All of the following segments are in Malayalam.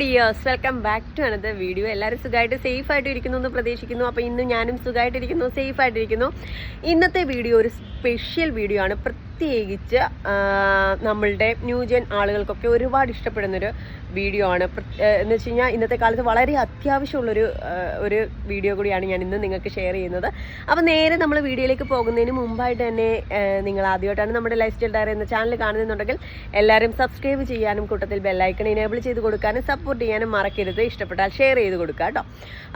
Dears welcome back to another video. എല്ലാവരും സുഖമായിട്ട് സേഫ് ആയിട്ട് ഇരിക്കുന്നു എന്ന് പ്രതീക്ഷിക്കുന്നു. അപ്പോൾ ഇന്ന് ഞാനും സുഖമായിട്ടിരിക്കുന്നു സേഫ് ആയിട്ടിരിക്കുന്നു ഇന്നത്തെ വീഡിയോ ഒരു സ്പെഷ്യൽ വീഡിയോ ആണ്. പ്രത്യേകിച്ച് നമ്മളുടെ ന്യൂജൻ ആളുകൾക്കൊക്കെ ഒരുപാട് ഇഷ്ടപ്പെടുന്നൊരു വീഡിയോ ആണ്. എന്ന് വെച്ച് കഴിഞ്ഞാൽ ഇന്നത്തെ കാലത്ത് വളരെ അത്യാവശ്യമുള്ളൊരു ഒരു വീഡിയോ കൂടിയാണ് ഞാൻ ഇന്ന് നിങ്ങൾക്ക് ഷെയർ ചെയ്യുന്നത്. അപ്പോൾ നേരെ നമ്മൾ വീഡിയോയിലേക്ക് പോകുന്നതിന് മുമ്പായിട്ട് തന്നെ നിങ്ങൾ ആദ്യമായിട്ടാണ് നമ്മുടെ ലൈഫ് സ്റ്റൈൽ ഡയറി എന്ന ചാനൽ കാണുന്നുണ്ടെങ്കിൽ എല്ലാവരും സബ്സ്ക്രൈബ് ചെയ്യാനും കൂട്ടത്തിൽ ബെല്ലൈക്കൺ ഇനേബിൾ ചെയ്ത് കൊടുക്കാനും സപ്പോർട്ട് ചെയ്യാനും മറക്കരുത്. ഇഷ്ടപ്പെട്ടാൽ ഷെയർ ചെയ്ത് കൊടുക്കുക കേട്ടോ.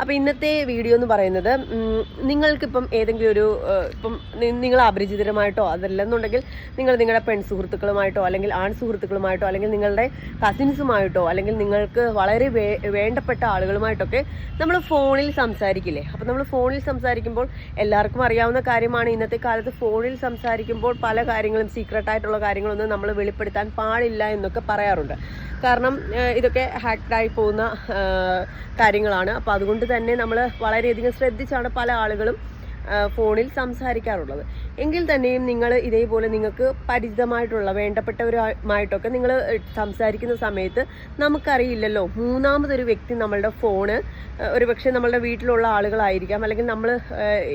അപ്പോൾ ഇന്നത്തെ വീഡിയോ എന്ന് പറയുന്നത് നിങ്ങൾക്കിപ്പം ഏതെങ്കിലും ഒരു ഇപ്പം നിങ്ങൾ അപരിചിതരമായിട്ടോ അതല്ലെന്നുണ്ടെങ്കിൽ നിങ്ങൾ നിങ്ങളുടെ പെൺ സുഹൃത്തുക്കളുമായിട്ടോ അല്ലെങ്കിൽ ആൺ സുഹൃത്തുക്കളുമായിട്ടോ അല്ലെങ്കിൽ നിങ്ങളുടെ കസിൻസുമായിട്ടോ അല്ലെങ്കിൽ നിങ്ങൾക്ക് വളരെ വേണ്ടപ്പെട്ട ആളുകളുമായിട്ടൊക്കെ നമ്മൾ ഫോണിൽ സംസാരിക്കില്ലേ? അപ്പോൾ നമ്മൾ ഫോണിൽ സംസാരിക്കുമ്പോൾ എല്ലാവർക്കും അറിയാവുന്ന കാര്യമാണ്. ഇന്നത്തെ കാലത്ത് ഫോണിൽ സംസാരിക്കുമ്പോൾ പല കാര്യങ്ങളും സീക്രട്ടായിട്ടുള്ള കാര്യങ്ങളൊന്നും നമ്മൾ വെളിപ്പെടുത്താൻ പാടില്ല എന്നൊക്കെ പറയാറുണ്ട്. കാരണം ഇതൊക്കെ ഹാക്ഡായി പോകുന്ന കാര്യങ്ങളാണ്. അപ്പോൾ അതുകൊണ്ട് തന്നെ നമ്മൾ വളരെയധികം ശ്രദ്ധിച്ചാണ് പല ആളുകളും ഫോണിൽ സംസാരിക്കാറുള്ളത്. എങ്കിൽ തന്നെയും നിങ്ങൾ ഇതേപോലെ നിങ്ങൾക്ക് പരിചിതമായിട്ടുള്ള വേണ്ടപ്പെട്ടവരുമായിട്ടൊക്കെ നിങ്ങൾ സംസാരിക്കുന്ന സമയത്ത് നമുക്കറിയില്ലല്ലോ. മൂന്നാമതൊരു വ്യക്തി നമ്മളുടെ ഫോണ് ആ, ഒരു പക്ഷേ നമ്മളുടെ വീട്ടിലുള്ള ആളുകളായിരിക്കാം. അല്ലെങ്കിൽ നമ്മൾ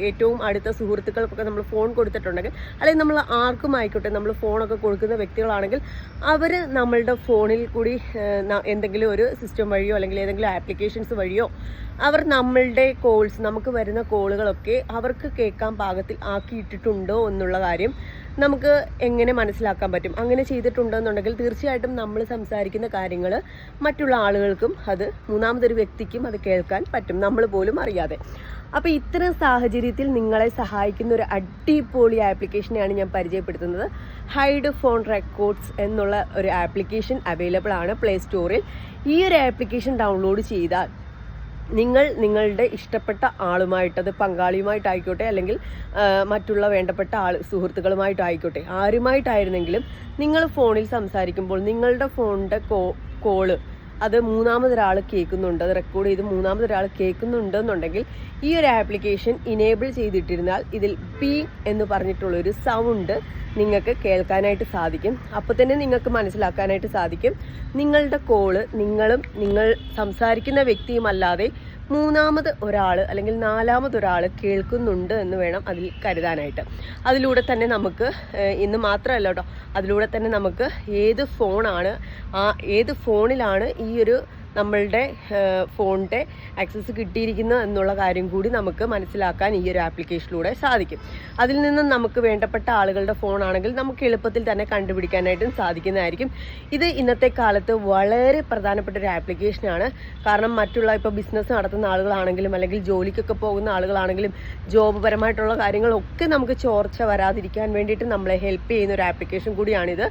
ഏറ്റവും അടുത്ത സുഹൃത്തുക്കൾക്കൊക്കെ നമ്മൾ ഫോൺ കൊടുത്തിട്ടുണ്ടെങ്കിൽ അല്ലെങ്കിൽ നമ്മൾ ആർക്കും ആയിക്കോട്ടെ നമ്മൾ ഫോണൊക്കെ കൊടുക്കുന്ന വ്യക്തികളാണെങ്കിൽ അവർ നമ്മളുടെ ഫോണിൽ കൂടി എന്തെങ്കിലും ഒരു സിസ്റ്റം വഴിയോ അല്ലെങ്കിൽ ഏതെങ്കിലും ആപ്ലിക്കേഷൻസ് വഴിയോ അവർ നമ്മളുടെ കോൾസ് നമുക്ക് വരുന്ന കോളുകളൊക്കെ അവർക്ക് കേൾക്കാൻ പാകത്തിൽ ആക്കിയിട്ടിട്ടുണ്ടോ. എന്നുള്ള കാര്യം നമുക്ക് എങ്ങനെ മനസ്സിലാക്കാൻ പറ്റും? അങ്ങനെ ചെയ്തിട്ടുണ്ടെന്നുണ്ടെങ്കിൽ തീർച്ചയായിട്ടും നമ്മൾ സംസാരിക്കുന്ന കാര്യങ്ങൾ മറ്റുള്ള ആളുകൾക്കും അത് മൂന്നാമതൊരു വ്യക്തിക്കും അത് കേൾക്കാൻ പറ്റും. നമ്മൾ പോലും അറിയാതെ. അപ്പോൾ ഇത്തരം സാഹചര്യത്തിൽ നിങ്ങളെ സഹായിക്കുന്ന ഒരു അടിപൊളി ആപ്ലിക്കേഷനെയാണ് ഞാൻ പരിചയപ്പെടുത്തുന്നത്. ഹൈഡ് ഫോൺ റെക്കോർഡ്സ് എന്നുള്ള ഒരു ആപ്ലിക്കേഷൻ അവൈലബിൾ ആണ് പ്ലേ സ്റ്റോറിൽ. ഈ ഒരു ആപ്ലിക്കേഷൻ ഡൗൺലോഡ് ചെയ്താൽ നിങ്ങൾ നിങ്ങളുടെ ഇഷ്ടപ്പെട്ട ആളുമായിട്ട് അത് പങ്കാളിയുമായിട്ടായിക്കോട്ടെ അല്ലെങ്കിൽ മറ്റുള്ള വേണ്ടപ്പെട്ട ആൾ സുഹൃത്തുക്കളുമായിട്ടായിക്കോട്ടെ ആരുമായിട്ടായിരുന്നെങ്കിലും നിങ്ങൾ ഫോണിൽ സംസാരിക്കുമ്പോൾ നിങ്ങളുടെ ഫോണിന്റെ കോ കോൾ അത് മൂന്നാമതൊരാൾ കേൾക്കുന്നുണ്ട് അത് റെക്കോർഡ് ചെയ്ത് മൂന്നാമതൊരാൾ കേൾക്കുന്നുണ്ട് എന്നുണ്ടെങ്കിൽ ഈ ഒരു ആപ്ലിക്കേഷൻ ഇനേബിൾ ചെയ്തിട്ടിരുന്നാൽ ഇതിൽ പി എന്ന് പറഞ്ഞിട്ടുള്ളൊരു സൗണ്ട് നിങ്ങൾക്ക് കേൾക്കാനായിട്ട് സാധിക്കും. അപ്പോൾ തന്നെ നിങ്ങൾക്ക് മനസ്സിലാക്കാനായിട്ട് സാധിക്കും. നിങ്ങളുടെ കോൾ നിങ്ങളും നിങ്ങൾ സംസാരിക്കുന്ന വ്യക്തിയും അല്ലാതെ മൂന്നാമത് ഒരാൾ അല്ലെങ്കിൽ നാലാമത് ഒരാൾ കേൾക്കുന്നുണ്ട് എന്ന് വേണം അതിൽ കരുതാനായിട്ട്. അതിലൂടെ തന്നെ നമുക്ക് ഇന്ന് മാത്രമല്ല കേട്ടോ അതിലൂടെ തന്നെ നമുക്ക് ഏത് ഫോണാണ് ആ ഏത് ഫോണിലാണ് ഈ ഒരു നമ്മളുടെ ഫോണിന്റെ ആക്സസ് കിട്ടിയിരിക്കുന്നു എന്നുള്ള കാര്യം കൂടി നമുക്ക് മനസ്സിലാക്കാൻ ഈ ഒരു ആപ്ലിക്കേഷനിലൂടെ സാധിക്കും. അതിൽ നിന്നും നമുക്ക് വേണ്ടപ്പെട്ട ആളുകളുടെ ഫോണാണെങ്കിൽ നമുക്ക് എളുപ്പത്തിൽ തന്നെ കണ്ടുപിടിക്കാനായിട്ടും സാധിക്കുന്നതായിരിക്കും. ഇത് ഇന്നത്തെ കാലത്ത് വളരെ പ്രധാനപ്പെട്ട ഒരു ആപ്ലിക്കേഷനാണ് കാരണം മറ്റുള്ള ഇപ്പോൾ ബിസിനസ് നടത്തുന്ന ആളുകളാണെങ്കിലും അല്ലെങ്കിൽ ജോലിക്കൊക്കെ പോകുന്ന ആളുകളാണെങ്കിലും ജോബ് പരമായിട്ടുള്ള കാര്യങ്ങളൊക്കെ നമുക്ക് ചോർച്ച വരാതിരിക്കാൻ വേണ്ടിയിട്ട് നമ്മളെ ഹെൽപ്പ് ചെയ്യുന്ന ഒരു ആപ്ലിക്കേഷൻ കൂടിയാണിത്.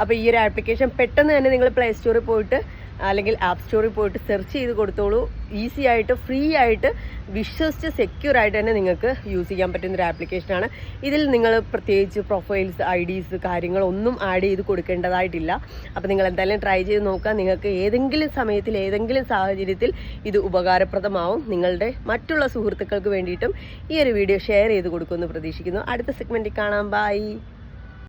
അപ്പോൾ ഈ ഒരു ആപ്ലിക്കേഷൻ പെട്ടെന്ന് തന്നെ നിങ്ങൾ പ്ലേ സ്റ്റോറിൽ പോയിട്ട് അല്ലെങ്കിൽ ആപ്പ് സ്റ്റോറിൽ പോയിട്ട് സെർച്ച് ചെയ്ത് കൊടുത്തോളൂ. ഈസി ആയിട്ട് ഫ്രീ ആയിട്ട് വിശ്വസിച്ച് സെക്യൂർ ആയിട്ട് തന്നെ നിങ്ങൾക്ക് യൂസ് ചെയ്യാൻ പറ്റുന്ന ഒരു ആപ്ലിക്കേഷനാണ് ഇതിൽ നിങ്ങൾ പ്രത്യേകിച്ച് പ്രൊഫൈൽസ് ഐ ഡീസ് കാര്യങ്ങളൊന്നും ആഡ് ചെയ്ത് കൊടുക്കേണ്ടതായിട്ടില്ല. അപ്പോൾ നിങ്ങൾ എന്തായാലും ട്രൈ ചെയ്ത് നോക്കുക. നിങ്ങൾക്ക് ഏതെങ്കിലും സമയത്തിൽ ഏതെങ്കിലും സാഹചര്യത്തിൽ ഇത് ഉപകാരപ്രദമാവും. നിങ്ങളുടെ മറ്റുള്ള സുഹൃത്തുക്കൾക്ക് വേണ്ടിയിട്ടും ഈ ഒരു വീഡിയോ ഷെയർ ചെയ്ത് കൊടുക്കുമെന്ന് പ്രതീക്ഷിക്കുന്നു. അടുത്ത സെഗ്മെന്റിൽ കാണാം. ബൈ